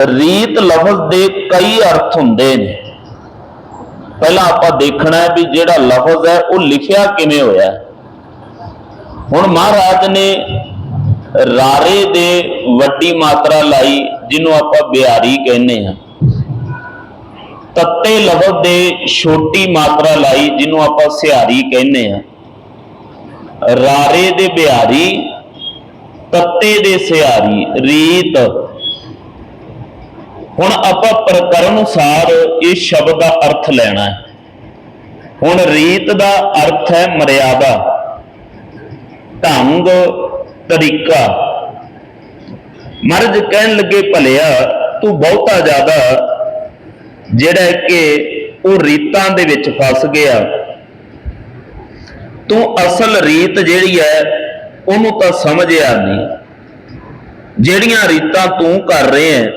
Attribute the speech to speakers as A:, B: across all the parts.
A: ਰੀਤ ਲਫ਼ਜ਼ ਦੇ ਕਈ ਅਰਥ ਹੁੰਦੇ ਨੇ। ਪਹਿਲਾਂ ਆਪਾਂ ਦੇਖਣਾ ਹੈ ਵੀ ਜਿਹੜਾ ਲਫ਼ਜ਼ ਹੈ, ਉਹ ਲਿਖਿਆ ਕਿਵੇਂ ਹੋਇਆ ਹੁਣ ਮਹਾਰਾਜ ਨੇ ਰਾਰੇ ਦੇ ਵੱਡੀ ਮਾਤਰਾ ਲਾਈ, ਜਿਹਨੂੰ ਆਪਾਂ ਬਿਹਾਰੀ ਕਹਿੰਦੇ ਆ ਤੱਤੇ ਲਫ਼ਜ਼ ਦੇ ਛੋਟੀ ਮਾਤਰਾ ਲਾਈ, ਜਿਹਨੂੰ ਆਪਾਂ ਸਿਹਾਰੀ ਕਹਿੰਦੇ ਆ ਰਾਰੇ ਦੇ ਬਿਹਾਰੀ, ਤੱਤੇ ਦੇ ਸਿਹਾਰੀ, ਰੀਤ। ਹੁਣ ਆਪਾਂ ਪ੍ਰਕਰਨ ਅਨੁਸਾਰ ਇਹ ਸ਼ਬਦ ਦਾ ਅਰਥ ਲੈਣਾ ਹੈ। ਹੁਣ ਰੀਤ ਦਾ ਅਰਥ ਹੈ ਮਰਿਆਦਾ। ਢੰਗ, ਤਰੀਕਾ। ਮਰਜ ਕਹਿਣ ਲੱਗੇ ਭਲਿਆ, ਤੂੰ ਬਹੁਤਾ ਜ਼ਿਆਦਾ, ਜਿਹੜਾ ਕਿ ਉਹ ਰੀਤਾਂ ਦੇ ਵਿੱਚ ਫਸ ਗਿਆ। ਤੂੰ ਅਸਲ ਰੀਤ ਜਿਹੜੀ ਹੈ, ਉਹਨੂੰ ਤਾਂ ਸਮਝਿਆ ਨਹੀਂ। ਜਿਹੜੀਆਂ ਰੀਤਾਂ ਤੂੰ ਕਰ ਰਹੇ ਹੈ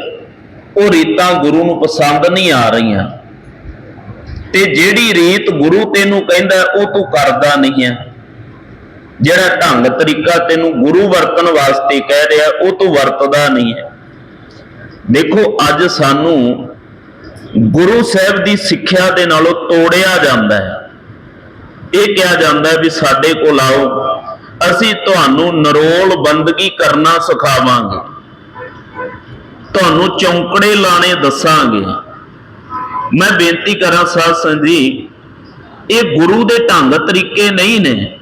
A: ਉਹ ਰੀਤਾਂ ਗੁਰੂ ਨੂੰ ਪਸੰਦ ਨਹੀਂ ਆ ਰਹੀਆਂ। ਤੇ ਜਿਹੜੀ ਰੀਤ ਗੁਰੂ ਤੈਨੂੰ ਕਹਿੰਦਾ ਉਹ ਤੂੰ ਕਰਦਾ ਨਹੀਂ ਹੈ। ਜਿਹੜਾ ਢੰਗ ਤਰੀਕਾ ਤੈਨੂੰ ਗੁਰੂ ਵਰਤਣ ਵਾਸਤੇ ਕਹਿ ਰਿਹਾ, ਉਹ ਤੂੰ ਵਰਤਦਾ ਨਹੀਂ ਹੈ। ਦੇਖੋ, ਅੱਜ ਸਾਨੂੰ ਗੁਰੂ ਸਾਹਿਬ ਦੀ ਸਿੱਖਿਆ ਦੇ ਨਾਲੋਂ ਤੋੜਿਆ ਜਾਂਦਾ ਹੈ। ਇਹ ਕਿਹਾ ਜਾਂਦਾ ਵੀ ਸਾਡੇ ਕੋਲ ਆਓ, ਅਸੀਂ ਤੁਹਾਨੂੰ ਨਰੋਲ ਬੰਦਗੀ ਕਰਨਾ ਸਿਖਾਵਾਂਗੇ। ਤੁਹਾਨੂੰ ਚੌਂਕੜੇ ਲਾਣੇ ਦੱਸਾਂਗੇ। ਮੈਂ ਬੇਨਤੀ ਕਰਾਂ ਸਾਧ ਸੰਗਤ ਜੀ, ਇਹ ਗੁਰੂ ਦੇ ਢੰਗ ਤਰੀਕੇ ਨਹੀਂ ਨੇ।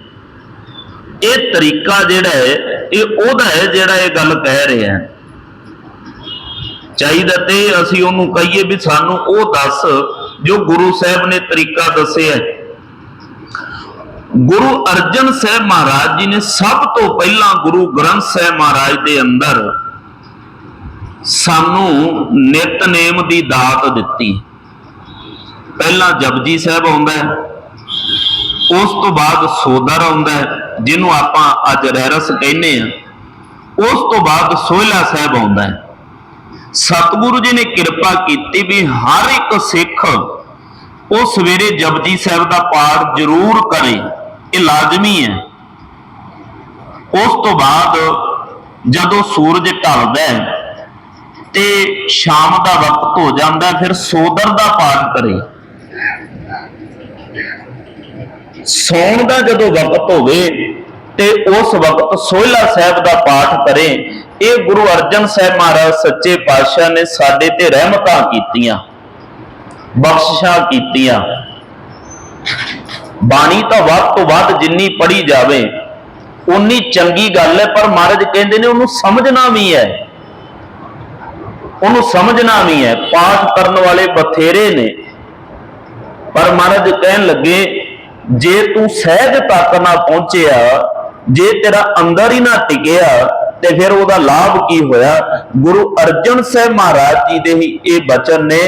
A: ਇਹ ਤਰੀਕਾ ਜਿਹੜਾ ਹੈ, ਇਹ ਉਹਦਾ ਹੈ ਜਿਹੜਾ ਇਹ ਗੱਲ ਕਹਿ ਰਿਹਾ ਹੈ। ਚਾਹੀਦਾ ਤੇ ਅਸੀਂ ਉਹਨੂੰ ਕਹੀਏ ਵੀ ਸਾਨੂੰ ਉਹ ਦੱਸ ਜੋ ਗੁਰੂ ਸਾਹਿਬ ਨੇ ਤਰੀਕਾ ਦੱਸਿਆ ਗੁਰੂ ਅਰਜਨ ਸਾਹਿਬ ਮਹਾਰਾਜ ਜੀ ਨੇ ਸਭ ਤੋਂ ਪਹਿਲਾਂ ਗੁਰੂ ਗ੍ਰੰਥ ਸਾਹਿਬ ਮਹਾਰਾਜ ਦੇ ਅੰਦਰ ਸਾਨੂੰ ਨਿਤਨੇਮ ਦੀ ਦਾਤ ਦਿੱਤੀ। ਪਹਿਲਾਂ ਜਪਜੀ ਸਾਹਿਬ ਆਉਂਦਾ ਹੈ, ਉਸ ਤੋਂ ਬਾਅਦ ਸੋਦਰ ਆਉਂਦਾ ਹੈ, ਜਿਹਨੂੰ ਆਪਾਂ ਅੱਜ ਰਹਿਰਸ ਕਹਿੰਦੇ ਆ ਉਸ ਤੋਂ ਬਾਅਦ ਸੋਹਿਲਾ ਸਾਹਿਬ ਆਉਂਦਾ ਹੈ। ਸਤਿਗੁਰੂ ਜੀ ਨੇ ਕਿਰਪਾ ਕੀਤੀ ਵੀ ਹਰ ਇੱਕ ਸਿੱਖ ਉਹ ਸਵੇਰੇ ਜਪਜੀ ਸਾਹਿਬ ਦਾ ਪਾਠ ਜ਼ਰੂਰ ਕਰੇ। ਇਹ ਲਾਜ਼ਮੀ ਹੈ। ਉਸ ਤੋਂ ਬਾਅਦ ਜਦੋਂ ਸੂਰਜ ਢਲਦਾ ਹੈ ਤੇ ਸ਼ਾਮ ਦਾ ਵਕਤ ਹੋ ਜਾਂਦਾ, ਫਿਰ ਸੋਦਰ ਦਾ ਪਾਠ ਕਰੇ। ਸੌਣ ਦਾ ਜਦੋਂ ਵਕਤ ਹੋਵੇ ਤੇ ਉਸ ਵਕਤ ਸੋਹਿਲਾ ਸਾਹਿਬ ਦਾ ਪਾਠ ਕਰੇ, ਇਹ ਗੁਰੂ ਅਰਜਨ ਸਾਹਿਬ ਮਹਾਰਾਜ ਸੱਚੇ ਪਾਤਸ਼ਾਹ ਨੇ ਸਾਡੇ ਤੇ ਰਹਿਮਤਾਂ ਕੀਤੀਆਂ, ਬਖਸ਼ਿਸ਼ਾਂ ਕੀਤੀਆਂ। ਬਾਣੀ ਤਾਂ ਵੱਧ ਤੋਂ ਵੱਧ ਜਿੰਨੀ ਪੜੀ ਜਾਵੇ ਉਨੀ ਚੰਗੀ ਗੱਲ ਹੈ, ਪਰ ਮਹਾਰਾਜ ਕਹਿੰਦੇ ਨੇ ਉਹਨੂੰ ਸਮਝਣਾ ਵੀ ਹੈ। ਉਹਨੂੰ ਸਮਝਣਾ ਵੀ ਹੈ, ਪਾਠ ਕਰਨ ਵਾਲੇ ਬਥੇਰੇ ਨੇ। ਪਰ ਮਹਾਰਾਜ ਕਹਿਣ ਲੱਗੇ, ਜੇ ਤੂੰ ਸਹਿਜ ਤੱਕ ਨਾ ਪਹੁੰਚਿਆ, ਜੇ ਤੇਰਾ ਅੰਦਰ ਹੀ ਨਾ ਟਿਕਿਆ, ਤੇ ਫਿਰ ਉਹਦਾ ਲਾਭ ਕੀ ਹੋਇਆ? ਗੁਰੂ ਅਰਜਨ ਸਾਹਿਬ ਮਹਾਰਾਜ ਜੀ ਦੇ ਹੀ ਇਹ ਬਚਨ ਨੇ,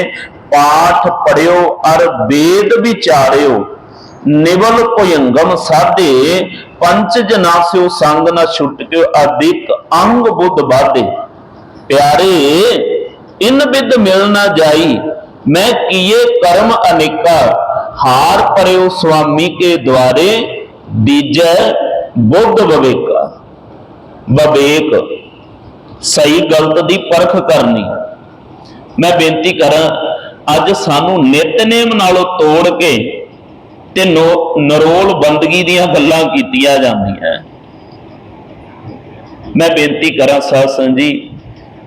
A: ਪਾਠ ਪੜਿਓ ਅਰ ਵੇਦ ਵਿਚਾਰਿਓ, ਨਿਵਲ ਭੁਯੰਗਮ ਸਾਧੇ, ਪੰਚ ਜਨਾਸਿਓ ਸੰਗ ਨਾ ਛੁਟਕਿਓ ਅਦਿਕ ਅੰਗ ਬੁੱਧ ਬਾਧੇ ਪਿਆਰੇ ਇਨ ਬਿਦ ਮਿਲ ਨਾ ਜਾਈ, ਮੈਂ ਕੀਏ ਕਰਮ ਅਨੇਕਾ। ਹਾਰ ਪਰਿਓ ਸੁਆਮੀ ਕੇ ਦੁਆਰੇ ਦੀਜੈ ਬੁੱਧ ਬਵੇਕਾ ਬਵੇਕ ਸਹੀ ਗਲਤ ਦੀ ਪਰਖ ਕਰਨੀ। ਮੈਂ ਬੇਨਤੀ ਕਰਾਂ, ਅੱਜ ਸਾਨੂੰ ਨਿਤਨੇਮ ਨਾਲੋਂ ਤੋੜ ਕੇ ਤੇ ਨੋ- ਨਰੋਲ ਬੰਦਗੀ ਦੀਆਂ ਗੱਲਾਂ ਕੀਤੀਆਂ ਜਾਂਦੀਆਂ। ਮੈਂ ਬੇਨਤੀ ਕਰਾਂ, ਸਾਧ ਸੰਗਤ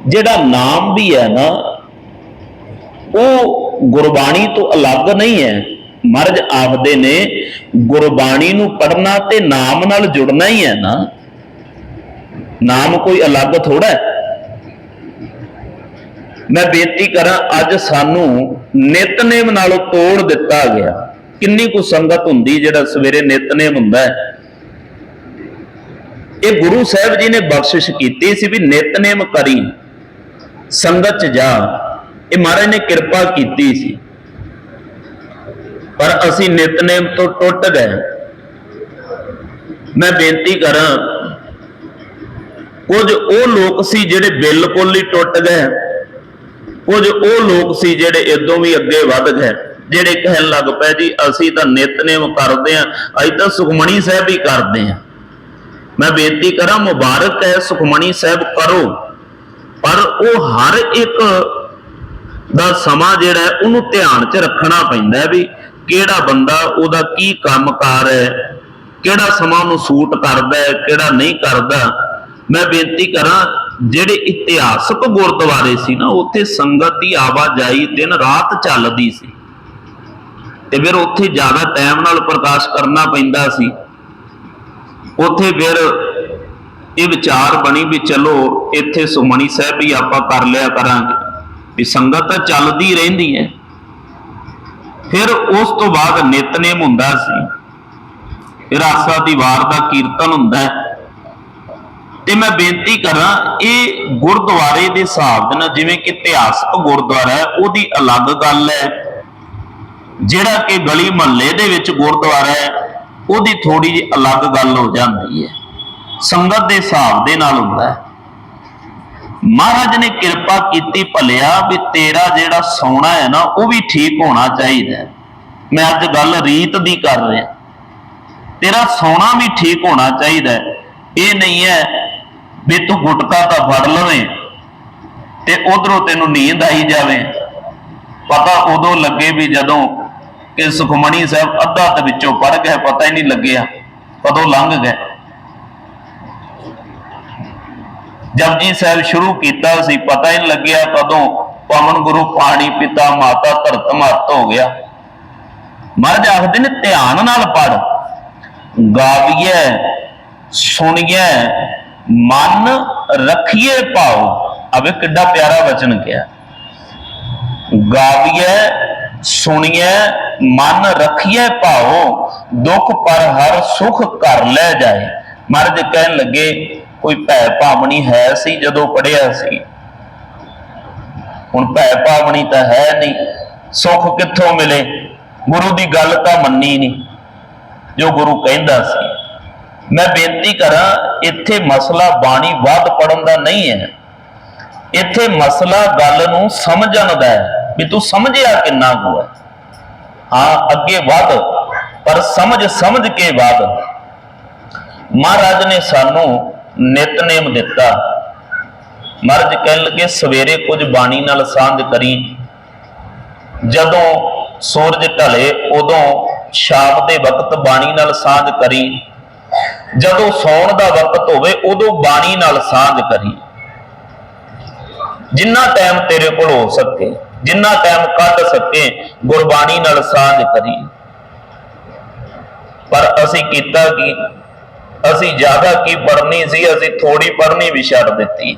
A: ਜਿਹੜਾ ਨਾਮ ਵੀ ਹੈ ਨਾ, ਉਹ ਗੁਰਬਾਣੀ ਤੋਂ ਅਲੱਗ ਨਹੀਂ ਹੈ। ਮਰਜ ਆਖਦੇ ਨੇ ਗੁਰਬਾਣੀ ਨੂੰ ਪੜਨਾ ਤੇ ਨਾਮ ਨਾਲ ਜੁੜਨਾ ਹੀ ਹੈ ਨਾ। ਨਾਮ ਕੋਈ ਅਲੱਗ ਥੋੜਾ ਹੈ। ਮੈਂ ਬੇਨਤੀ ਕਰਾਂ, ਅੱਜ ਸਾਨੂੰ ਨਿਤਨੇਮ ਨਾਲੋਂ ਤੋੜ ਦਿੱਤਾ ਗਿਆ। ਕਿੰਨੀ ਕੁ ਸੰਗਤ ਹੁੰਦੀ ਜਿਹੜਾ ਸਵੇਰੇ ਨਿਤਨੇਮ ਹੁੰਦਾ ਹੈ। ਇਹ ਗੁਰੂ ਸਾਹਿਬ ਜੀ ਨੇ ਬਖਸ਼ਿਸ਼ ਕੀਤੀ ਸੀ ਵੀ ਨਿਤਨੇਮ ਕਰੀ। ਸੰਗਤ ਚ ਜਾ, ਇਹ ਮਹਾਰਾਜ ਨੇ ਕਿਰਪਾ ਕੀਤੀ ਸੀ। ਪਰ ਅਸੀਂ ਨਿਤਨੇਮ ਤੋਂ ਟੁੱਟ ਗਏ। ਮੈਂ ਬੇਨਤੀ ਕਰਾਂ, ਕੁਝ ਉਹ ਲੋਕ ਸੀ ਜਿਹੜੇ ਬਿਲਕੁਲ ਹੀ ਟੁੱਟ ਗਏ। ਕੁਝ ਉਹ ਲੋਕ ਸੀ ਜਿਹੜੇ ਇਦੋਂ ਵੀ ਅੱਗੇ ਵੱਧ ਗਏ, ਜਿਹੜੇ ਕਹਿਣ ਲੱਗ ਪਏ ਜੀ, ਅਸੀਂ ਤਾਂ ਨਿਤਨੇਮ ਕਰਦੇ ਆਂ ਅਸੀਂ ਤਾਂ ਸੁਖਮਣੀ ਸਾਹਿਬ ਹੀ ਕਰਦੇ ਆਂ ਮੈਂ ਬੇਨਤੀ ਕਰਾਂ, ਮੁਬਾਰਕ ਹੈ ਸੁਖਮਣੀ ਸਾਹਿਬ, ਕਰੋ। ਪਰ ਉਹ ਹਰ ਇੱਕ ਦਾ ਸਮਾਂ ਜਿਹੜਾ ਉਹਨੂੰ ਧਿਆਨ 'ਚ ਰੱਖਣਾ ਪੈਂਦਾ ਵੀ ਕਿਹੜਾ ਬੰਦਾ ਉਹਦਾ ਕੀ ਕੰਮਕਾਰ ਹੈ, ਕਿਹੜਾ ਸਮਾਂ ਉਹਨੂੰ ਸੂਟ ਕਰਦਾ ਹੈ, ਕਿਹੜਾ ਨਹੀਂ ਕਰਦਾ। ਮੈਂ ਬੇਨਤੀ ਕਰਾਂ, ਜਿਹੜੇ ਇਤਿਹਾਸਕ ਗੁਰਦੁਆਰੇ ਸੀ ਨਾ, ਉੱਥੇ ਸੰਗਤ ਦੀ ਆਵਾਜਾਈ ਦਿਨ ਰਾਤ ਚੱਲਦੀ ਸੀ। ਤੇ ਫਿਰ ਉੱਥੇ ਜ਼ਿਆਦਾ ਟਾਈਮ ਨਾਲ ਪ੍ਰਕਾਸ਼ ਕਰਨਾ ਪੈਂਦਾ ਸੀ। ਉੱਥੇ ਫਿਰ ਇਹ ਵਿਚਾਰ ਬਣੀ ਵੀ ਚਲੋ ਇੱਥੇ ਸੁਮਣੀ ਸਾਹਿਬ ਵੀ ਆਪਾਂ ਕਰ ਲਿਆ ਕਰਾਂਗੇ। ਵੀ ਸੰਗਤ ਤਾਂ ਚੱਲਦੀ ਰਹਿੰਦੀ ਹੈ। ਫਿਰ ਉਸ ਤੋਂ ਬਾਅਦ ਨਿਤਨੇਮ ਹੁੰਦਾ ਸੀ। ਫਿਰ ਆਸਾ ਦੀ ਵਾਰ ਦਾ ਕੀਰਤਨ ਹੁੰਦਾ ਹੈ। ਤੇ ਮੈਂ ਬੇਨਤੀ ਕਰਾਂ, ਇਹ ਗੁਰਦੁਆਰੇ ਦੇ ਹਿਸਾਬ ਦੇ ਨਾਲ ਜਿਵੇਂ ਕਿ ਇਤਿਹਾਸਕ ਗੁਰਦੁਆਰਾ ਹੈ, ਉਹਦੀ ਅਲੱਗ ਗੱਲ ਹੈ। ਜਿਹੜਾ ਕਿ ਗਲੀ ਮਹੱਲੇ ਦੇ ਵਿੱਚ ਗੁਰਦੁਆਰਾ ਹੈ, ਉਹਦੀ ਥੋੜੀ ਜਿਹੀ ਅਲੱਗ ਗੱਲ ਹੋ ਜਾਂਦੀ ਹੈ। ਸੰਗਤ ਦੇ ਹਿਸਾਬ ਦੇ ਨਾਲ ਹੁੰਦਾ ਹੈ। ਮਹਾਰਾਜ ਨੇ ਕਿਰਪਾ ਕੀਤੀ ਭਲਿਆ ਵੀ ਤੇਰਾ ਜਿਹੜਾ ਸੋਨਾ ਹੈ ਨਾ, ਉਹ ਵੀ ਠੀਕ ਹੋਣਾ ਚਾਹੀਦਾ ਮੈਂ ਅੱਜ ਗੱਲ ਰੀਤ ਦੀ ਕਰ ਰਿਹਾ। ਤੇਰਾ ਸੋਨਾ ਵੀ ਠੀਕ ਹੋਣਾ ਚਾਹੀਦਾ ਇਹ ਨਹੀਂ ਹੈ ਵੀ ਤੂੰ ਗੁਟਕਾ ਤਾਂ ਫੜ ਲਵੇਂ ਤੇ ਉਧਰੋਂ ਤੈਨੂੰ ਨੀਂਦ ਆਈ ਜਾਵੇ। ਪਤਾ ਉਦੋਂ ਲੱਗੇ ਵੀ ਜਦੋਂ ਕਿ ਸੁਖਮਣੀ ਸਾਹਿਬ ਅੱਧਾ ਤੇ ਵਿੱਚੋਂ ਪੜ ਗਏ ਪਤਾ ਹੀ ਨਹੀਂ ਲੱਗਿਆ। ਕਦੋਂ ਲੰਘ ਗਏ ਜਪਜੀ ਸਾਹਿਬ ਸ਼ੁਰੂ ਕੀਤਾ ਸੀ, ਪਤਾ ਹੀ ਨਹੀਂ ਲੱਗਿਆ ਕਦੋਂ ਪਵਨ ਗੁਰੂ ਪਾਣੀ ਪਿਤਾ ਮਾਤਾ ਧਰਤ ਮਹਤ ਹੋ ਗਿਆ। ਮਹਾਰਾਜ ਆਖਦੇ ਨੇ, ਧਿਆਨ ਨਾਲ ਪੜ ਗਾਵੀਏ ਸੁਣੀਏ ਮਨ ਰੱਖੀਏ ਪਾਓ ਅਵੇ ਕਿੱਡਾ ਪਿਆਰਾ ਵਚਨ ਕਿਹਾ। ਗਾਵੀਏ ਸੁਣੀਏ ਮਨ ਰੱਖੀਏ ਭਾਉ ਦੁੱਖ ਪਰ ਹਰ ਸੁਖ ਕਰ ਲੈ ਜਾਏ। ਮਹਾਰਾਜ ਕਹਿਣ ਲੱਗੇ ਕੋਈ ਭੈ ਭਾਵਣੀ ਹੈ ਸੀ ਜਦੋਂ ਪੜਿਆ ਸੀ? ਹੁਣ ਭੈ ਭਾਵਣੀ ਤਾਂ ਹੈ ਨਹੀਂ। ਸੁੱਖ ਕਿੱਥੋਂ ਮਿਲੇ? ਗੁਰੂ ਦੀ ਗੱਲ ਤਾਂ ਮੰਨੀ ਨਹੀਂ, ਜੋ ਗੁਰੂ ਕਹਿੰਦਾ ਸੀ। ਮੈਂ ਬੇਨਤੀ ਕਰਾਂ, ਇੱਥੇ ਮਸਲਾ ਬਾਣੀ ਵੱਧ ਪੜਨ ਦਾ ਨਹੀਂ ਹੈ। ਇੱਥੇ ਮਸਲਾ ਗੱਲ ਨੂੰ ਸਮਝਣ ਦਾ ਹੈ। ਵੀ ਤੂੰ ਸਮਝਿਆ ਕਿੰਨਾ ਕੁ ਹੈ? ਹਾਂ, ਅੱਗੇ ਵੱਧ, ਪਰ ਸਮਝ ਸਮਝ ਕੇ ਵੱਧ। ਮਹਾਰਾਜ ਨੇ ਸਾਨੂੰ ਨਿਤਨੇਮ ਦਿੱਤਾ। ਮਹਾਰਾਜ ਕਹਿਣ ਲੱਗੇ ਸਵੇਰੇ ਕੁਝ ਬਾਣੀ ਨਾਲ ਸਾਂਝ ਕਰੀ। ਜਦੋਂ ਸੂਰਜ ਢਲੇ, ਉਦੋਂ ਸ਼ਾਮ ਦੇ ਵਕਤ ਬਾਣੀ ਨਾਲ ਸਾਂਝ ਕਰੀ। ਜਦੋਂ ਸੌਣ ਦਾ ਵਕਤ ਹੋਵੇ, ਉਦੋਂ ਬਾਣੀ ਨਾਲ ਸਾਂਝ ਕਰੀ। ਜਿੰਨਾ ਟਾਈਮ ਤੇਰੇ ਕੋਲ ਹੋ ਸਕੇ, ਜਿੰਨਾ ਟਾਈਮ ਕੱਢ ਸਕੇ, ਗੁਰਬਾਣੀ ਨਾਲ ਸਾਂਝ ਕਰੀ। ਪਰ ਅਸੀਂ ਕੀਤਾ ਕਿ? ਅਸੀਂ ਜ਼ਿਆਦਾ ਕੀ ਪੜ੍ਹਨੀ ਸੀ, ਅਸੀਂ ਥੋੜੀ ਪੜ੍ਹਨੀ ਵੀ ਛੱਡ ਦਿੱਤੀ।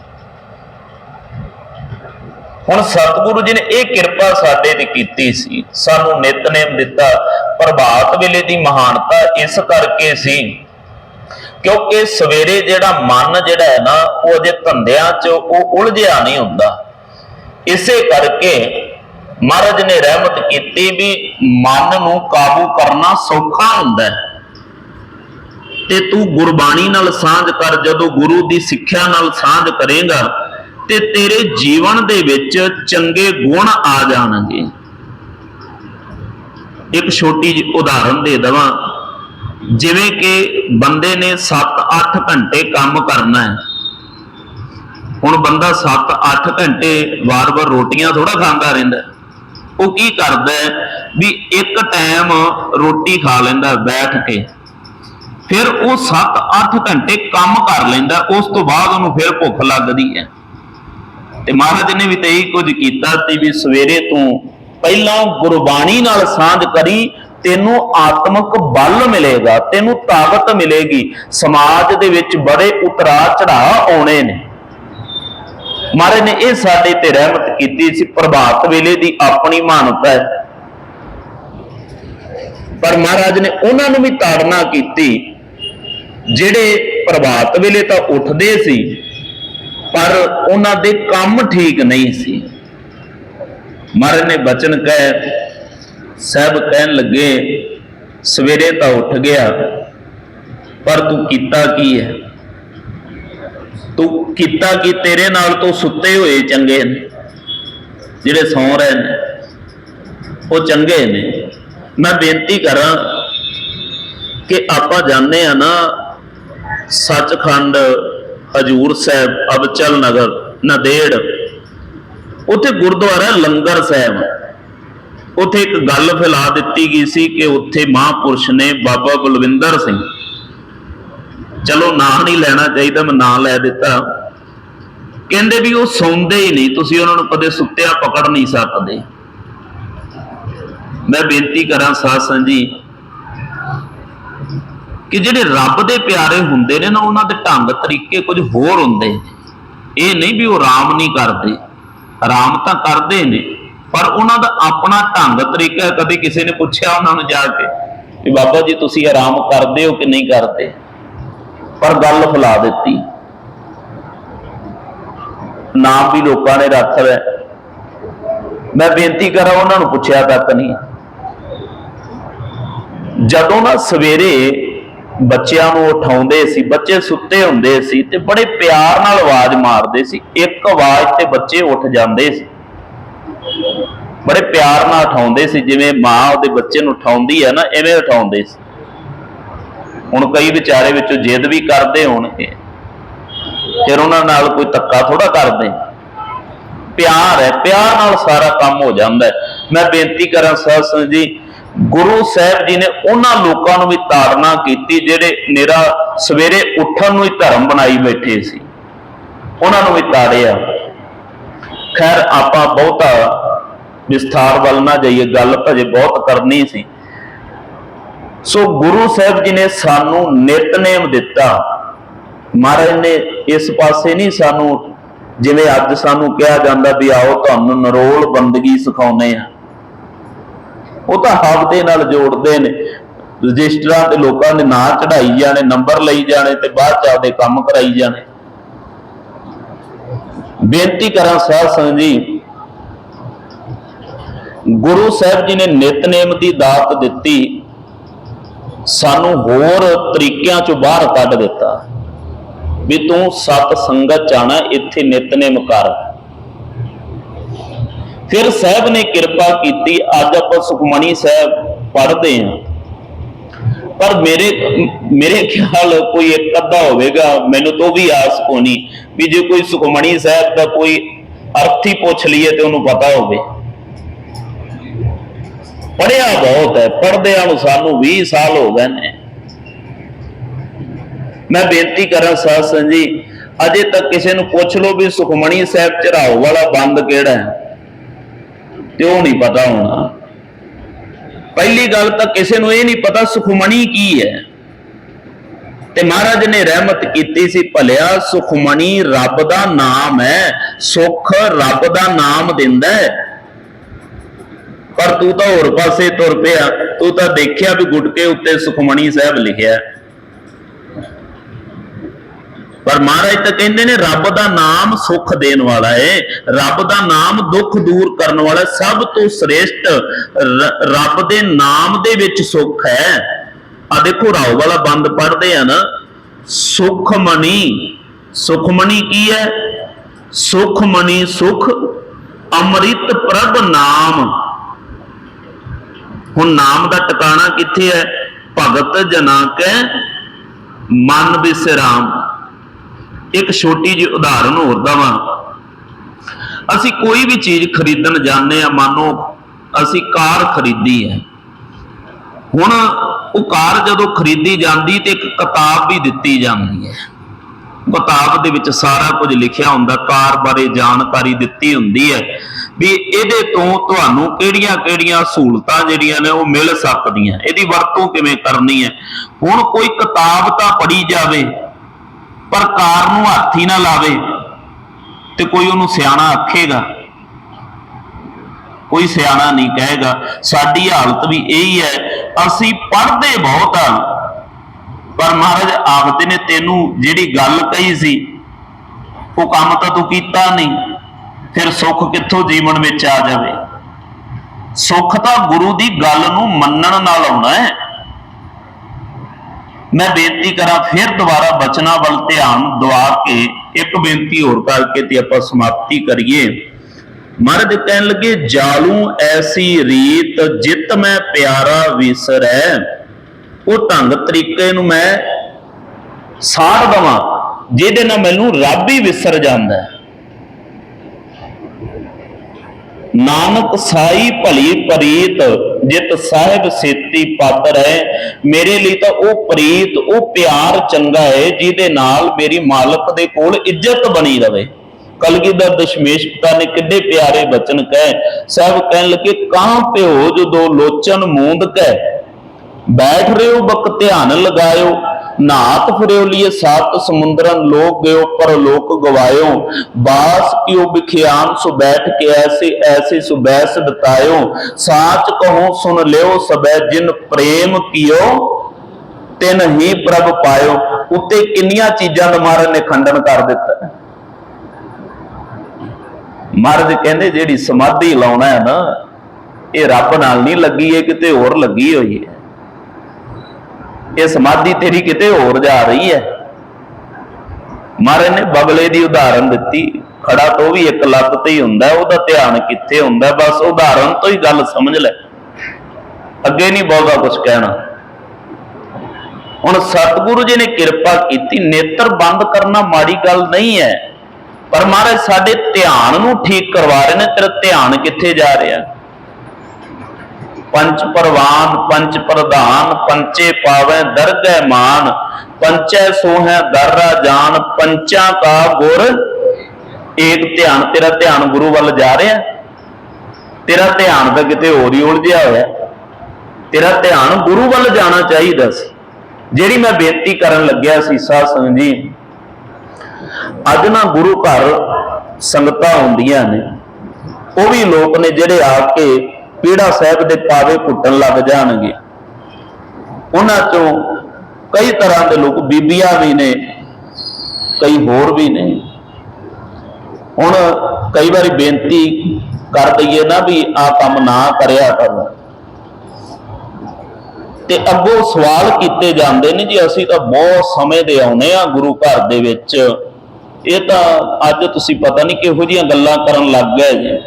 A: ਹੁਣ ਸਤਿਗੁਰੂ ਜੀ ਨੇ ਇਹ ਕਿਰਪਾ ਸਾਡੇ ਤੇ ਕੀਤੀ ਸੀ, ਸਾਨੂੰ ਨਿਤਨੇਮ ਦਿੱਤਾ, ਪ੍ਰਭਾਤ ਵੇਲੇ ਦੀ ਮਹਾਨਤਾ ਇਸ ਕਰਕੇ ਸੀ, ਕਿਉਂਕਿ ਸਵੇਰੇ ਜਿਹੜਾ ਮਨ ਜਿਹੜਾ ਹੈ ਨਾ, ਉਹ ਅਜੇ ਧੰਦਿਆਂ 'ਚ ਉਹ ਉਲਝਿਆ ਨਹੀਂ ਹੁੰਦਾ। ਇਸੇ ਕਰਕੇ ਮਹਾਰਾਜ ਨੇ ਰਹਿਮਤ ਕੀਤੀ ਵੀ ਮਨ ਨੂੰ ਕਾਬੂ ਕਰਨਾ ਸੌਖਾ ਹੁੰਦਾ ਹੈ। ਤੇ ਤੂੰ ਗੁਰਬਾਣੀ ਨਾਲ ਸਾਂਝ ਕਰ, ਜਦੋਂ ਗੁਰੂ ਦੀ ਸਿੱਖਿਆ ਨਾਲ ਸਾਂਝ ਕਰੇਗਾ, ਤੇ ਤੇਰੇ ਜੀਵਨ ਦੇ ਵਿੱਚ ਚੰਗੇ ਗੁਣ ਆ ਜਾਣਗੇ। ਇੱਕ ਛੋਟੀ ਜਿਹੀ ਉਦਾਹਰਨ ਦੇ ਦਵਾਂ। ਜਿਵੇਂ ਕਿ ਬੰਦੇ ਨੇ 7-8 ਘੰਟੇ ਕੰਮ ਕਰਨਾ ਹੈ। ਹੁਣ ਬੰਦਾ 7-8 ਘੰਟੇ ਵਾਰ-ਵਾਰ ਰੋਟੀਆਂ ਥੋੜਾ ਖਾਂਦਾ ਰਹਿੰਦਾ ਉਹ ਕੀ ਕਰਦਾ ਵੀ ਇੱਕ ਟਾਈਮ ਰੋਟੀ ਖਾ ਲੈਂਦਾ ਬੈਠ ਕੇ। ਫਿਰ ਉਹ 7-8 ਘੰਟੇ ਕੰਮ ਕਰ ਲੈਂਦਾ, ਉਸ ਤੋਂ ਬਾਅਦ ਉਹਨੂੰ ਫਿਰ ਭੁੱਖ ਲੱਗਦੀ ਹੈ। ਤੇ ਮਹਾਰਾਜ ਨੇ ਵੀ ਤੇ ਇਹੀ ਕੁਝ ਕੀਤਾ ਸੀ ਵੀ ਸਵੇਰੇ ਤੋਂ ਪਹਿਲਾਂ ਗੁਰਬਾਣੀ ਨਾਲ ਸਾਂਝ ਕਰੀ, ਤੈਨੂੰ ਆਤਮਿਕ ਬਲ ਮਿਲੇਗਾ, ਤੈਨੂੰ ਤਾਕਤ ਮਿਲੇਗੀ। ਸਮਾਜ ਦੇ ਵਿੱਚ ਬੜੇ ਉਤਰਾ ਚੜਾਅ ਆਉਣੇ ਨੇ। ਮਹਾਰਾਜ ਨੇ ਇਹ ਸਾਡੇ ਤੇ ਰਹਿਮਤ ਕੀਤੀ ਸੀ, ਪ੍ਰਭਾਤ ਵੇਲੇ ਦੀ ਆਪਣੀ ਮਾਨਤਾ ਹੈ। ਪਰ ਮਹਾਰਾਜ ਨੇ ਉਹਨਾਂ ਨੂੰ ਵੀ ਤਾੜਨਾ ਕੀਤੀ ਜਿਹੜੇ ਪ੍ਰਭਾਤ ਵੇਲੇ ਤਾਂ ਉੱਠਦੇ ਸੀ, ਪਰ ਉਹਨਾਂ ਦੇ ਕੰਮ ਠੀਕ ਨਹੀਂ ਸੀ। ਮਹਾਰਾਜ ਨੇ ਬਚਨ ਕਹਿ, ਸਹਿਬ ਕਹਿਣ ਲੱਗੇ, ਸਵੇਰੇ ਤਾਂ ਉੱਠ ਗਿਆ, ਪਰ ਤੂੰ ਕੀਤਾ ਕੀ ਹੈ? ਤੂੰ ਕੀਤਾ ਕੀ ਤੇਰੇ ਨਾਲ ਤੋਂ ਸੁੱਤੇ ਹੋਏ ਚੰਗੇ ਨੇ? ਜਿਹੜੇ ਸੌਂ ਰਹੇ ਨੇ, ਉਹ ਚੰਗੇ ਨੇ। ਮੈਂ ਬੇਨਤੀ ਕਰਾਂ ਕਿ ਆਪਾਂ ਜਾਣਦੇ ਆ ਨਾ ਸੱਚਖੰਡ ਹਜੂਰ ਸਾਹਿਬ, ਅਬਚਲ ਨਗਰ, ਨਦੇੜ। ਉੱਥੇ ਗੁਰਦੁਆਰਾ ਲੰਗਰ ਸਾਹਿਬ। ਉੱਥੇ ਇੱਕ ਗੱਲ ਫੈਲਾ ਦਿੱਤੀ ਗਈ ਸੀ ਕਿ ਉੱਥੇ ਮਹਾਂਪੁਰਸ਼ ਨੇ ਬਾਬਾ ਬਲਵਿੰਦਰ ਸਿੰਘ। ਚਲੋ ਨਾਂ ਨਹੀਂ ਲੈਣਾ ਚਾਹੀਦਾ, ਮੈਂ ਨਾਂ ਲੈ ਦਿੱਤਾ। ਕਹਿੰਦੇ ਵੀ ਉਹ ਸੌਂਦੇ ਹੀ ਨਹੀਂ, ਤੁਸੀਂ ਉਹਨਾਂ ਨੂੰ ਕਦੇ ਸੁੱਤਿਆ, ਪਕੜ ਨਹੀਂ ਸਕਦੇ। ਮੈਂ ਬੇਨਤੀ ਕਰਾਂ ਸਾਧ ਸੰਗਤ ਜੀ ਕਿ ਜਿਹੜੇ ਰੱਬ ਦੇ ਪਿਆਰੇ ਹੁੰਦੇ ਨੇ ਨਾ, ਉਹਨਾਂ ਦੇ ਢੰਗ ਤਰੀਕੇ ਕੁਝ ਹੋਰ ਹੁੰਦੇ ਨੇ। ਇਹ ਨਹੀਂ ਵੀ ਉਹ ਆਰਾਮ ਨਹੀਂ ਕਰਦੇ। ਆਰਾਮ ਤਾਂ ਕਰਦੇ ਨੇ, ਪਰ ਉਹਨਾਂ ਦਾ ਆਪਣਾ ਢੰਗ ਤਰੀਕਾ ਕਦੇ ਕਿਸੇ ਨੇ ਪੁੱਛਿਆ ਉਹਨਾਂ ਨੂੰ ਜਾ ਕੇ ਵੀ ਬਾਬਾ ਜੀ, ਤੁਸੀਂ ਆਰਾਮ ਕਰਦੇ ਹੋ ਕਿ ਨਹੀਂ ਕਰਦੇ? ਪਰ ਗੱਲ ਫੈਲਾ ਦਿੱਤੀ। ਨਾਮ ਵੀ ਲੋਕਾਂ ਨੇ ਰੱਖ ਲਿਆ। ਮੈਂ ਬੇਨਤੀ ਕਰਾਂ, ਉਹਨਾਂ ਨੂੰ ਪੁੱਛਿਆ ਤੱਕ ਨਹੀਂ। ਜਦੋਂ ਨਾ ਸਵੇਰੇ ਬੱਚਿਆਂ ਨੂੰ ਉਠਾਉਂਦੇ ਸੀ, ਬੱਚੇ ਸੁੱਤੇ ਹੁੰਦੇ ਸੀ ਤੇ ਬੜੇ ਪਿਆਰ ਨਾਲ ਆਵਾਜ਼ ਮਾਰਦੇ ਸੀ, ਇੱਕ ਆਵਾਜ਼ ਤੇ ਬੱਚੇ ਉੱਠ ਜਾਂਦੇ ਸੀ। ਬੜੇ ਪਿਆਰ ਨਾਲ ਉਠਾਉਂਦੇ ਸੀ, ਜਿਵੇਂ ਮਾਂ ਉਹਦੇ ਬੱਚੇ ਨੂੰ ਉਠਾਉਂਦੀ ਹੈ ਨਾ, ਐਵੇਂ ਉਠਾਉਂਦੇ ਸੀ। ਹੁਣ ਕਈ ਵਿਚਾਰੇ ਵਿੱਚੋਂ ਜਿੱਦ ਵੀ ਕਰਦੇ ਹੋਣਗੇ ਫਿਰ ਉਹਨਾਂ ਨਾਲ ਕੋਈ ਧੱਕਾ ਥੋੜਾ ਕਰਦੇ। ਪਿਆਰ ਹੈ, ਪਿਆਰ ਨਾਲ ਸਾਰਾ ਕੰਮ ਹੋ ਜਾਂਦਾ ਮੈਂ ਬੇਨਤੀ ਕਰਾਂ ਸਾਧ ਜੀ ਗੁਰੂ ਸਾਹਿਬ ਜੀ ਨੇ ਉਹਨਾਂ ਲੋਕਾਂ ਨੂੰ ਵੀ ਤਾੜਨਾ ਕੀਤੀ ਜਿਹੜੇ ਨੇਰਾ ਸਵੇਰੇ ਉੱਠਣ ਨੂੰ ਹੀ ਧਰਮ ਬਣਾਈ ਬੈਠੇ ਸੀ। ਉਹਨਾਂ ਨੂੰ ਵੀ ਤਾੜਿਆ। ਖੈਰ, ਆਪਾਂ ਬਹੁਤਾ ਵਿਸਥਾਰ ਵੱਲ ਨਾ ਜਾਈਏ, ਗੱਲ ਭਜੇ ਬਹੁਤ ਕਰਨੀ ਸੀ। ਸੋ ਗੁਰੂ ਸਾਹਿਬ ਜੀ ਨੇ ਸਾਨੂੰ ਨਿਤਨੇਮ ਦਿੱਤਾ। ਮਹਾਰਾਜ ਨੇ ਇਸ ਪਾਸੇ ਨਹੀਂ ਸਾਨੂੰ ਜਿਵੇਂ ਅੱਜ ਸਾਨੂੰ ਕਿਹਾ ਜਾਂਦਾ ਵੀ ਆਓ ਤੁਹਾਨੂੰ ਨਰੋਲ ਬੰਦਗੀ ਸਿਖਾਉਨੇ ਆ ਉਹ ਤਾਂ ਹੱਕ ਦੇ ਨਾਲ ਜੋੜਦੇ ਨੇ। ਰਜਿਸਟਰਾਂ ਤੇ ਲੋਕਾਂ ਦੇ ਨਾਂ ਚੜਾਈ ਜਾਣੇ, ਨੰਬਰ ਲਈ ਜਾਣੇ ਤੇ ਬਾਅਦ ਚ ਆਪਦੇ ਕੰਮ ਕਰਾਈ ਜਾਣੇ। ਬੇਨਤੀ ਕਰਾਂ ਸਾਧ ਸੰਗਤ ਜੀ, ਗੁਰੂ ਸਾਹਿਬ ਜੀ ਨੇ ਨਿਤਨੇਮ ਦੀ ਦਾਤ ਦਿੱਤੀ, ਸਾਨੂੰ ਹੋਰ ਤਰੀਕਿਆਂ ਚੋਂ ਬਾਹਰ ਕੱਢ ਦਿੱਤਾ। ਵੀ ਤੂੰ ਸਤ ਸੰਗਤ ਚਾਣਾ ਇੱਥੇ ਨਿਤਨੇਮ ਕਰ। ਫਿਰ ਸਾਹਿਬ ਨੇ ਕਿਰਪਾ ਕੀਤੀ, ਅੱਜ ਆਪਾਂ ਸੁਖਮਣੀ ਸਾਹਿਬ ਪੜ੍ਹਦੇ ਹਾਂ। ਪਰ ਮੇਰੇ ਮੇਰੇ ਖਿਆਲ ਕੋਈ ਇੱਕ ਅੱਧਾ ਹੋਵੇਗਾ, ਮੈਨੂੰ ਤਾਂ ਵੀ ਆਸ ਕੋਣੀ ਵੀ ਜੇ ਕੋਈ ਸੁਖਮਣੀ ਸਾਹਿਬ ਦਾ ਕੋਈ ਅਰਥ ਹੀ ਪੁੱਛ ਲਈਏ ਤੇ ਉਹਨੂੰ ਪਤਾ ਹੋਵੇ। ਪੜਿਆ ਬਹੁਤ ਹੈ ਪੜਦਿਆਂ ਨੂੰ ਸਾਨੂੰ 20 ਸਾਲ ਹੋ ਗਏ ਨੇ। ਮੈਂ ਬੇਨਤੀ ਕਰਾਂ ਸਾਧ ਸੰਗਤ ਜੀ, ਅਜੇ ਤੱਕ ਕਿਸੇ ਨੂੰ ਪੁੱਛ ਲਓ ਵੀ ਸੁਖਮਣੀ ਸਾਹਿਬ ਚੜਾਓ ਵਾਲਾ ਬੰਦ ਕਿਹੜਾ ਹੈ। ਤੇ ਉਹ ਨਹੀਂ ਪਤਾ ਹੋਣਾ। ਪਹਿਲੀ ਗੱਲ ਤਾਂ ਕਿਸੇ ਨੂੰ ਇਹ ਨਹੀਂ ਪਤਾ ਸੁਖਮਣੀ ਕੀ ਹੈ। ਤੇ ਮਹਾਰਾਜ ਨੇ ਰਹਿਮਤ ਕੀਤੀ ਸੀ, ਭਲਿਆ ਸੁਖਮਣੀ ਰੱਬ ਦਾ ਨਾਮ ਹੈ, ਸੁਖ ਰੱਬ ਦਾ ਨਾਮ ਦਿੰਦਾ ਹੈ। ਪਰ ਤੂੰ ਤਾਂ ਹੋਰ ਪਾਸੇ ਤੁਰ ਪਿਆ, ਤੂੰ ਤਾਂ ਦੇਖਿਆ ਵੀ ਗੁਟਕੇ ਉੱਤੇ ਸੁਖਮਣੀ ਸਾਹਿਬ ਲਿਖਿਆ ਪਰ ਮਹਾਰਾਜ ਤਾਂ ਕਹਿੰਦੇ ਨੇ ਰੱਬ ਦਾ ਨਾਮ ਸੁੱਖ ਦੇਣ ਵਾਲਾ ਏ। ਰੱਬ ਦਾ ਨਾਮ ਦੁੱਖ ਦੂਰ ਕਰਨ ਵਾਲਾ ਸਭ ਤੋਂ ਸ੍ਰੇਸ਼ਟ ਰੱਬ ਦੇ ਨਾਮ ਦੇ ਵਿੱਚ ਸੁੱਖ ਹੈ। ਆ ਦੇਖੋ ਰਾਓ ਵਾਲਾ ਬੰਦ ਪੜਦੇ ਆ ਨਾ। ਸੁਖਮਣੀ ਸੁਖਮਣੀ ਕੀ ਹੈ? ਸੁਖਮਣੀ ਸੁਖ, ਅੰਮ੍ਰਿਤ ਪ੍ਰਭ ਨਾਮ। ਹੁਣ ਨਾਮ ਦਾ ਟਿਕਾਣਾ ਕਿੱਥੇ ਹੈ? ਭਗਤ ਜਨਾ ਕੈ, ਮਨ ਬਿਸਰਾਮ। ਇੱਕ ਛੋਟੀ ਜਿਹੀ ਉਦਾਹਰਨ ਹੋਰ ਦਵਾਂ। ਅਸੀਂ ਕੋਈ ਵੀ ਚੀਜ਼ ਖਰੀਦਣ ਜਾਂਦੇ ਆ ਮਾਨੋ ਅਸੀਂ ਕਾਰ ਖਰੀਦੀ ਹੈ। ਹੁਣ ਉਹ ਕਾਰ ਜਦੋਂ ਖਰੀਦੀ ਜਾਂਦੀ ਤੇ ਇੱਕ ਕਿਤਾਬ ਵੀ ਦਿੱਤੀ ਜਾਂਦੀ ਹੈ। ਕਿਤਾਬ ਦੇ ਵਿੱਚ ਸਾਰਾ ਕੁਝ ਲਿਖਿਆ ਹੁੰਦਾ, ਕਾਰ ਬਾਰੇ ਜਾਣਕਾਰੀ ਦਿੱਤੀ ਹੁੰਦੀ ਹੈ ਵੀ ਇਹਦੇ ਤੋਂ ਤੁਹਾਨੂੰ ਕਿਹੜੀਆਂ-ਕਿਹੜੀਆਂ ਸਹੂਲਤਾਂ ਜਿਹੜੀਆਂ ਨੇ ਉਹ ਮਿਲ ਸਕਦੀਆਂ। ਇਹਦੀ ਵਰਤੋਂ ਕਿਵੇਂ ਕਰਨੀ ਹੈ? ਹੁਣ ਕੋਈ ਕਿਤਾਬ ਤਾਂ ਪੜ੍ਹੀ ਜਾਵੇ ਪਰ ਕਾਰ ਨੂੰ ਹੱਥੀ ਨਾ ਲਾਵੇ ਤੇ ਕੋਈ ਉਹਨੂੰ ਸਿਆਣਾ ਆਖੇਗਾ। ਕੋਈ ਸਿਆਣਾ ਨਹੀਂ ਕਹੇਗਾ। ਸਾਡੀ ਹਾਲਤ ਵੀ ਇਹੀ ਹੈ, ਅਸੀਂ ਪੜ੍ਹਦੇ ਬਹੁਤ ਆ ਪਰ ਮਹਾਰਾਜ, ਆਖਦੇ ਨੇ ਤੈਨੂੰ ਜਿਹੜੀ ਗੱਲ ਕਹੀ ਸੀ, ਉਹ ਕੰਮ ਤਾਂ ਤੂੰ ਕੀਤਾ ਨਹੀਂ, ਫਿਰ ਸੁੱਖ ਕਿੱਥੋਂ ਜੀਵਨ ਵਿੱਚ ਆ ਜਾਵੇ? ਸੁੱਖ ਤਾਂ ਗੁਰੂ ਦੀ ਗੱਲ ਨੂੰ ਮੰਨਣ ਨਾਲ ਆਉਣਾ ਹੈ। ਮੈਂ ਬੇਨਤੀ ਕਰਾਂ ਫਿਰ ਦੁਬਾਰਾ ਬਚਨਾਂ ਵੱਲ ਧਿਆਨ ਦਵਾ ਕੇ ਇੱਕ ਬੇਨਤੀ ਹੋਰ ਕਰਕੇ ਤੇ ਆਪਾਂ ਸਮਾਪਤੀ ਕਰੀਏ। ਮਰਦ ਕਹਿਣ ਲੱਗੇ, ਜਾਲੂ ਐਸੀ ਰੀਤ ਜਿਤ ਮੈਂ ਪਿਆਰਾ ਵਿਸਰੈ। ਉਹ ਢੰਗ ਤਰੀਕੇ ਨੂੰ ਮੈਂ ਸਾੜ ਦਵਾਂ, ਜਿਹਦੇ ਨਾਲ ਮੈਨੂੰ ਰੱਬ ਹੀ ਵਿਸਰ ਜਾਂਦਾ ਨਾਨਕ ਸਾਈ ਭਲੀ ਪ੍ਰੀਤ ਜਿਤ ਸਾਹਿਬ ਸੇ ਸੇਤੀ ਪਾਤਰ ਹੈ। ਮੇਰੇ ਲਈ ਤਾਂ ਉਹ ਪ੍ਰੀਤ, ਉਹ ਪਿਆਰ ਚੰਗਾ ਹੈ, ਜਿਹਦੇ ਨਾਲ ਮੇਰੀ ਮਾਲਕ ਦੇ ਕੋਲ ਇੱਜ਼ਤ ਬਣੀ ਰਵੇ। ਕਲਗੀਧਰ ਦਸ਼ਮੇਸ਼ ਪਿਤਾ ਨੇ ਕਿੰਨੇ ਪਿਆਰੇ ਬਚਨ ਕਹੇ। ਸਾਹਿਬ ਕਹਿਣ ਲੱਗੇ ਕਾਂ ਪਿਓ ਜੋ ਦੋ ਲੋਚਨ ਮੂੰਦ ਕੈ ਬੈਠ ਰਹੇ ਹੋ, ਬਕ ਧਿਆਨ ਲਗਾਇਓ। ਨਾਤ ਫਿਰਿਓ ਲਿਏ ਸਮੁੰਦਰਨ ਲੋਕ ਗਇਓ, ਪਰ ਲੋਕ ਗਵਾਇਓ। ਬਾਸ ਕਿਉ ਬਿਖਿਆਨ, ਸੁ ਬੈਠ ਕੇ ਐਸੇ ਐਸੇ ਸੁਬੈਸ ਬਤਾਇਓ ਸਾਚ ਕਹੋ, ਸੁਨ ਲਿਓ ਸਬੈ ਜਿਨ ਪ੍ਰੇਮ ਕੀਓ, ਤਿਨ ਹੀ ਪ੍ਰਭ ਪਾਇਓ। ਉੱਤੇ ਕਿੰਨੀਆਂ ਚੀਜ਼ਾਂ ਦਾ ਮਹਾਰਾਜ ਨੇ ਖੰਡਨ ਕਰ ਦਿੱਤਾ। ਮਹਾਰਾਜ ਕਹਿੰਦੇ, ਜਿਹੜੀ ਸਮਾਧੀ ਲਾਉਣਾ ਹੈ ਨਾ, ਇਹ ਰੱਬ ਨਾਲ ਨਹੀਂ ਲੱਗੀ ਹੈ ਕਿਤੇ ਹੋਰ ਲੱਗੀ ਹੋਈ ਹੈ। ਇਹ ਸਮਾਧੀ ਤੇਰੀ ਕਿਤੇ ਹੋਰ ਜਾ ਰਹੀ ਹੈ। ਮਹਾਰਾਜ ਨੇ ਬਗਲੇ ਦੀ ਉਦਾਹਰਨ ਦਿੱਤੀ। ਖੜਾ ਤੋਂ ਵੀ ਇੱਕ ਲੱਤ ਤੇ ਹੀ ਹੁੰਦਾ ਉਹਦਾ ਧਿਆਨ ਕਿੱਥੇ ਹੁੰਦਾ ਬਸ ਉਦਾਹਰਨ ਤੋਂ ਹੀ ਗੱਲ ਸਮਝ ਲੈ। ਅੱਗੇ ਨਹੀਂ ਬਹੁਤਾ ਕੁਝ ਕਹਿਣਾ। ਹੁਣ ਸਤਿਗੁਰੂ ਜੀ ਨੇ ਕਿਰਪਾ ਕੀਤੀ, ਨੇਤਰ ਬੰਦ ਕਰਨਾ ਮਾੜੀ ਗੱਲ ਨਹੀਂ ਹੈ। ਪਰ ਮਹਾਰਾਜ, ਸਾਡੇ ਧਿਆਨ ਨੂੰ ਠੀਕ ਕਰਵਾ ਰਹੇ ਨੇ, ਤੇਰਾ ਧਿਆਨ ਕਿੱਥੇ ਜਾ ਰਿਹਾ? ਪੰਚ ਪ੍ਰਵਾਨ, ਪੰਚ ਪ੍ਰਧਾਨ, ਪੰਚੇ ਪਾਵੈ ਦਰਗਹਿ ਮਾਨ, ਪੰਚੈ ਸੋਹੈ ਦਰਰਾ ਜਾਨ, ਪੰਚਾਂ ਕਾ ਗੁਰ। ਏਕ ਧਿਆਨ, ਤੇਰਾ ਧਿਆਨ ਗੁਰੂ ਵੱਲ ਜਾ ਰਿਹਾ। ਤੇਰਾ ਧਿਆਨ ਤਾਂ ਕਿਤੇ ਹੋਰ ਹੀ ਉਲਝਿਆ ਹੋਇਆ। ਤੇਰਾ ਧਿਆਨ ਗੁਰੂ ਵੱਲ ਜਾਣਾ ਚਾਹੀਦਾ ਸੀ। ਜਿਹੜੀ ਮੈਂ ਬੇਨਤੀ ਕਰਨ ਲੱਗਿਆ ਸੀ, ਸਾਧ ਸੰਗਤ ਜੀ, ਅੱਜ ਨਾ ਗੁਰੂ ਘਰ ਸੰਗਤਾਂ ਹੁੰਦੀਆਂ ਨੇ। ਉਹ ਵੀ ਲੋਕ ਨੇ ਜਿਹੜੇ ਆ ਕੇ ਪੀੜਾ ਸਾਹਿਬ ਦੇ ਪਾਵੇ ਘੁੱਟਣ ਲੱਗ ਜਾਣਗੇ। ਉਹਨਾਂ ਚੋਂ ਕਈ ਤਰ੍ਹਾਂ ਦੇ ਲੋਕ, ਬੀਬੀਆਂ ਵੀ ਨੇ, ਕਈ ਹੋਰ ਵੀ ਨੇ। ਹੁਣ ਕਈ ਵਾਰੀ ਬੇਨਤੀ ਕਰ ਦਈਏ ਨਾ ਵੀ ਆ ਕੰਮ ਨਾ ਕਰਿਆ ਕਰੋ। ਤੇ ਅੱਗੋਂ ਸਵਾਲ ਕੀਤੇ ਜਾਂਦੇ ਨੇ ਜੀ, ਅਸੀਂ ਤਾਂ ਬਹੁਤ ਸਮੇਂ ਦੇ ਆਉਨੇ ਆ ਗੁਰੂ ਘਰ ਦੇ ਵਿੱਚ। ਇਹ ਤਾਂ ਅੱਜ ਤੁਸੀਂ ਪਤਾ ਨਹੀਂ ਕਿਹੋ ਜੀਆਂ ਗੱਲਾਂ ਕਰਨ ਲੱਗ ਗਏ ਜੀ।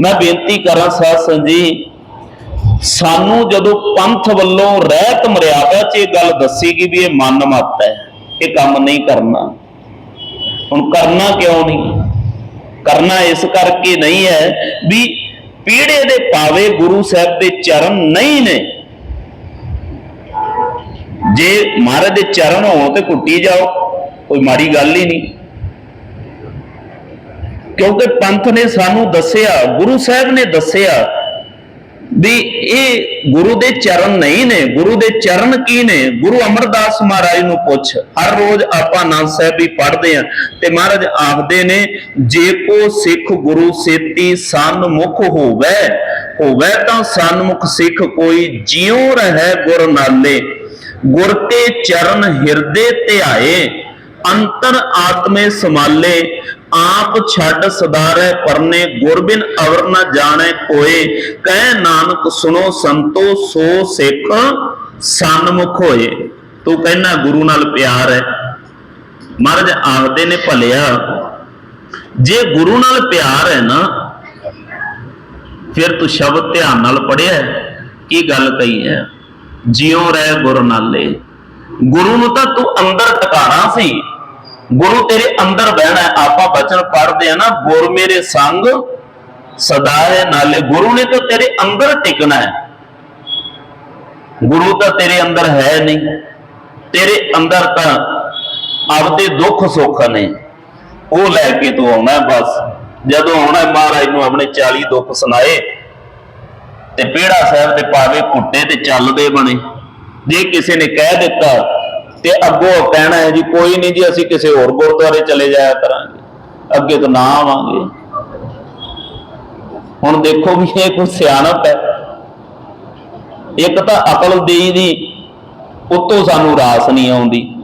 A: ਮੈਂ ਬੇਨਤੀ ਕਰਾਂ ਸਾਧ ਸੰਗਤ ਜੀ, ਸਾਨੂੰ ਜਦੋਂ ਪੰਥ ਵੱਲੋਂ ਰਹਿਤ ਮਰਿਆਦਾ 'ਚ ਇਹ ਗੱਲ ਦੱਸੀ ਗਈ ਵੀ ਇਹ ਮਨ ਮਤ ਹੈ, ਇਹ ਕੰਮ ਨਹੀਂ ਕਰਨਾ। ਹੁਣ ਕਰਨਾ ਕਿਉਂ ਨਹੀਂ? ਕਰਨਾ ਇਸ ਕਰਕੇ ਨਹੀਂ ਹੈ ਵੀ ਪੀੜੇ ਦੇ ਪਾਵੇ ਗੁਰੂ ਸਾਹਿਬ ਦੇ ਚਰਨ ਨਹੀਂ ਨੇ। ਜੇ ਮਹਾਰਾਜ ਦੇ ਚਰਨ ਹੋਣ ਤੇ ਕੁੱਟੀ ਜਾਓ, ਕੋਈ ਮਾੜੀ ਗੱਲ ਹੀ ਨਹੀਂ। ਕਿਉਂਕਿ ਪੰਥ ਨੇ ਸਾਨੂੰ ਦੱਸਿਆ, ਗੁਰੂ ਸਾਹਿਬ ਨੇ ਦੱਸਿਆ ਵੀ ਇਹ ਗੁਰੂ ਦੇ ਚਰਨ ਨਹੀਂ ਨੇ। ਗੁਰੂ ਦੇ ਚਰਨ ਕੀ ਨੇ? ਗੁਰੂ ਅਮਰਦਾਸ ਮਹਾਰਾਜ ਨੂੰ ਪੁੱਛ। ਹਰ ਰੋਜ਼ ਆਪਾਂ ਆਨੰਦ ਸਾਹਿਬ ਵੀ ਪੜ੍ਹਦੇ ਆ ਤੇ ਮਹਾਰਾਜ ਆਖਦੇ ਨੇ, ਜੇ ਕੋ ਸਿੱਖ ਗੁਰੂ ਸੇਤੀ ਸਨਮੁਖ ਹੋਵੇ ਹੋਵੇ ਤਾਂ ਸਨਮੁਖ ਸਿੱਖ ਕੋਈ ਜਿਉ ਰਹਿ ਗੁਰ ਨਾਲੇ। ਗੁਰ ਤੇ ਚਰਨ ਹਿਰਦੇ ਧਿਆਏ, ਅੰਤਰ ਆਤਮੇ ਸਮਾਲੇ ਆਪ ਛੱਡ ਸਦਾਰੇ ਪਰਨੇ, ਗੁਰਬਿਨ ਅਵਰ ਨ ਜਾਣੇ ਕੋਏ। ਕਹਿ ਨਾਨਕ ਸੁਣੋ ਸੰਤੋ, ਸੋ ਸਿੱਖ ਸਨਮੁਖ ਹੋਏ। ਤੂੰ ਕਹਿਣਾ ਗੁਰੂ ਨਾਲ ਪਿਆਰ ਹੈ। ਮਹਾਰਾਜ ਆਖਦੇ ਨੇ ਭਲਿਆ, ਜੇ ਗੁਰੂ ਨਾਲ ਪਿਆਰ ਹੈ ਨਾ, ਫਿਰ ਤੂੰ ਸ਼ਬਦ ਧਿਆਨ ਨਾਲ ਪੜਿਆ ਕੀ ਗੱਲ ਕਹੀ ਹੈ? ਜਿਉ ਰਹਿ ਗੁਰ ਨਾਲੇ ਗੁਰੂ ਨੂੰ ਤਾਂ ਤੂੰ ਅੰਦਰ ਟਿਕਾਣਾ ਸੀ। ਗੁਰੂ ਤੇਰੇ ਅੰਦਰ ਬਹਿਣਾ ਆਪਾਂ ਬਚਨ ਪੜ੍ਹਦੇ ਆ ਨਾ, ਗੁਰ ਮੇਰੇ ਸੰਗ ਸਦਾ ਹੈ ਨਾਲੇ ਗੁਰੂ ਨੇ ਤਾਂ ਤੇਰੇ ਅੰਦਰ ਟਿਕਣਾ ਹੈ। ਗੁਰੂ ਤਾਂ ਤੇਰੇ ਅੰਦਰ ਹੈ ਨਹੀਂ। ਤੇਰੇ ਅੰਦਰ ਤਾਂ ਆਪਦੇ ਦੁੱਖ ਸੁੱਖ ਨੇ। ਉਹ ਲੈ ਕੇ ਤੂੰ ਆਉਣਾ ਬਸ। ਜਦੋਂ ਆਉਣਾ ਮਹਾਰਾਜ ਨੂੰ ਆਪਣੇ 40 ਦੁੱਖ ਸੁਣਾਏ ਤੇ ਪੇੜਾ ਸਾਹਿਬ ਦੇ ਪਾਵੇ ਘੁੱਟੇ ਤੇ ਚੱਲਦੇ ਬਣੇ। ਜੇ ਕਿਸੇ ਨੇ ਕਹਿ ਦਿੱਤਾ ਤੇ ਅੱਗੋਂ ਕਹਿਣਾ ਹੈ ਜੀ, ਕੋਈ ਨਹੀਂ ਜੀ, ਅਸੀਂ ਕਿਸੇ ਹੋਰ ਗੁਰਦੁਆਰੇ ਚਲੇ ਜਾਇਆ ਕਰਾਂਗੇ। ਅੱਗੇ ਤੋਂ ਨਾ ਆਵਾਂਗੇ। ਹੁਣ ਦੇਖੋ ਵੀ ਇਹ ਕੋਈ ਸਿਆਣਪ ਹੈ। ਇੱਕ ਤਾਂ ਅਕਲ ਦੇਈ ਦੀ, ਉਤੋਂ ਸਾਨੂੰ ਰਾਸ ਨਹੀਂ ਆਉਂਦੀ।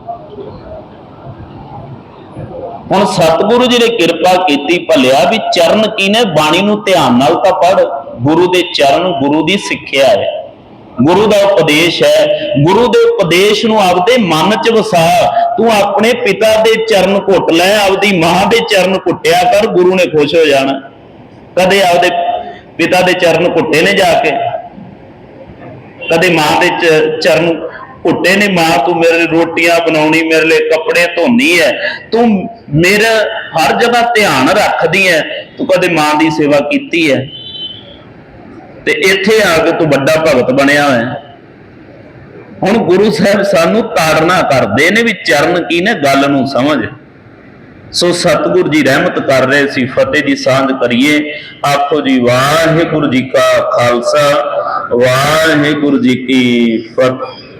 A: ਹੁਣ ਸਤਿਗੁਰੂ ਜੀ ਨੇ ਕਿਰਪਾ ਕੀਤੀ, ਭਲਿਆ ਵੀ ਚਰਨ ਕੀ ਨੇ ਬਾਣੀ ਨੂੰ ਧਿਆਨ ਨਾਲ ਤਾਂ ਪੜ ਗੁਰੂ ਦੇ ਚਰਨ, ਗੁਰੂ ਦੀ ਸਿੱਖਿਆ ਹੈ। ਗੁਰੂ ਦਾ ਉਪਦੇਸ਼ ਹੈ। ਗੁਰੂ ਦੇ ਉਪਦੇਸ਼ ਨੂੰ ਆਪਦੇ ਮਨ 'ਚ ਵਸਾ। ਤੂੰ ਆਪਣੇ ਪਿਤਾ ਦੇ ਚਰਨ ਘੁੱਟ ਲੈ, ਆਪਦੀ ਮਾਂ ਦੇ ਚਰਨ ਘੁੱਟਿਆ ਕਰ, ਗੁਰੂ ਨੇ ਖੁਸ਼ ਹੋ ਜਾਣਾ। ਕਦੇ ਆਪਦੇ ਪਿਤਾ ਦੇ ਚਰਨ ਘੁੱਟੇ ਨੇ ਜਾ ਕੇ? ਕਦੇ ਮਾਂ ਦੇ ਚ- ਚਰਨ ਘੁੱਟੇ ਨੇ, ਮਾਂ ਤੂੰ ਮੇਰੇ ਲਈ ਰੋਟੀਆਂ ਬਣਾਉਣੀ, ਮੇਰੇ ਲਈ ਕੱਪੜੇ ਧੋਣੀ ਹੈ ਤੂੰ ਮੇਰਾ ਹਰ ਜਗ੍ਹਾ ਧਿਆਨ ਰੱਖਦੀ ਹੈ ਤੂੰ ਕਦੇ ਮਾਂ ਦੀ ਸੇਵਾ ਕੀਤੀ ਹੈ ਤੇ ਇੱਥੇ ਆ ਕੇ ਤੂੰ ਵੱਡਾ ਭਗਤ ਬਣਿਆ ਹੋਇਆ। ਹੁਣ ਗੁਰੂ ਸਾਹਿਬ ਸਾਨੂੰ ਤਾੜਨਾ ਕਰਦੇ ਨੇ ਵੀ ਚਰਨ ਕੀ ਨੇ ਗੱਲ ਨੂੰ ਸਮਝ। ਸੋ ਸਤਿਗੁਰ ਜੀ ਰਹਿਮਤ ਕਰ ਰਹੇ ਸੀ, ਫਤਿਹ ਦੀ ਸਾਂਝ ਕਰੀਏ। ਆਖੋ ਜੀ, ਵਾਹਿਗੁਰੂ ਜੀ ਕਾ ਖਾਲਸਾ, ਵਾਹਿਗੁਰੂ ਜੀ ਕੀ ਫਤਿਹ।